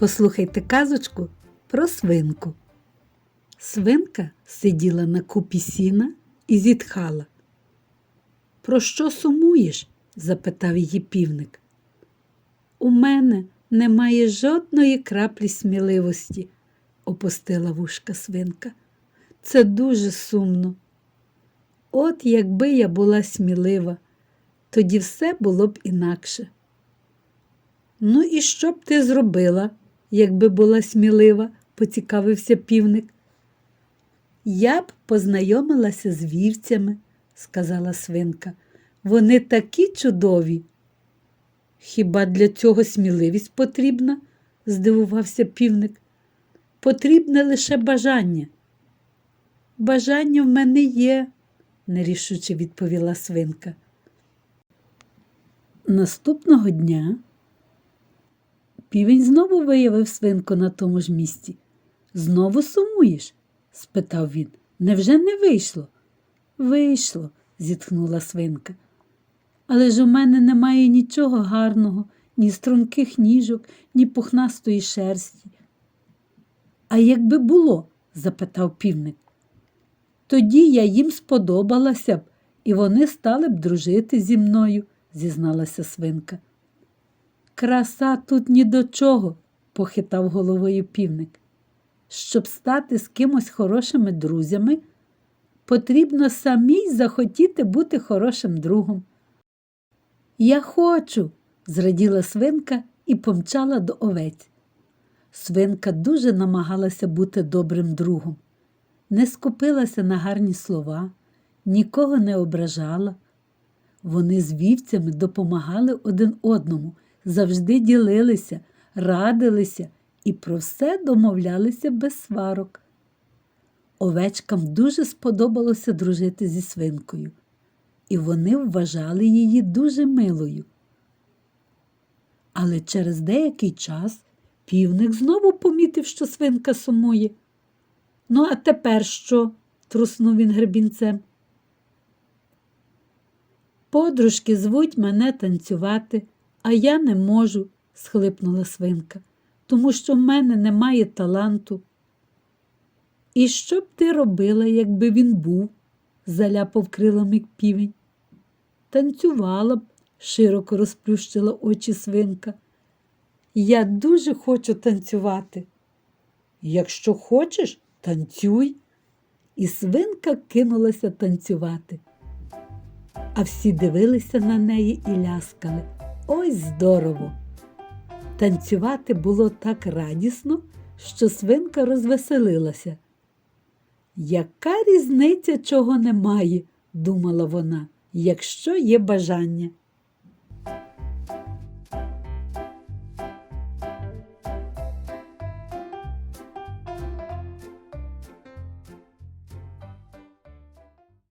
Послухайте казочку про свинку. Свинка сиділа на купі сіна і зітхала. Про що сумуєш? запитав її півник. У мене немає жодної краплі сміливості, опустила вушка свинка. Це дуже сумно. От якби я була смілива, тоді все було б інакше. Ну і що б ти зробила, якби була смілива, поцікавився півник. Я б познайомилася з вівцями, сказала свинка. Вони такі чудові. Хіба для цього сміливість потрібна? здивувався півник. Потрібне лише бажання. Бажання в мене є, нерішуче відповіла свинка. Наступного дня півень знову виявив свинку на тому ж місці. Знову сумуєш? спитав він. Невже не вийшло? Вийшло, зітхнула свинка. Але ж у мене немає нічого гарного, ні струнких ніжок, ні пухнастої шерсті. А якби було? запитав півник. Тоді я їм сподобалася б, і вони стали б дружити зі мною, зізналася свинка. Краса тут ні до чого, похитав головою півник. Щоб стати з кимось хорошими друзями, потрібно самій захотіти бути хорошим другом. Я хочу, зраділа свинка і помчала до овець. Свинка дуже намагалася бути добрим другом, не скупилася на гарні слова, нікого не ображала. Вони з вівцями допомагали один одному, завжди ділилися, радилися і про все домовлялися без сварок. Овечкам дуже сподобалося дружити зі свинкою, і вони вважали її дуже милою. Але через деякий час півник знову помітив, що свинка сумує. Ну, а тепер що? труснув він гребінцем. Подружки звуть мене танцювати, а я не можу, схлипнула свинка, тому що в мене немає таланту. І що б ти робила, якби він був? заляпав крилами півень. Танцювала б, широко розплющила очі свинка. Я дуже хочу танцювати. Якщо хочеш, танцюй. І свинка кинулася танцювати. А всі дивилися на неї і ляскали. Ой, здорово! Танцювати було так радісно, що свинка розвеселилася. Яка різниця чого немає, думала вона, якщо є бажання.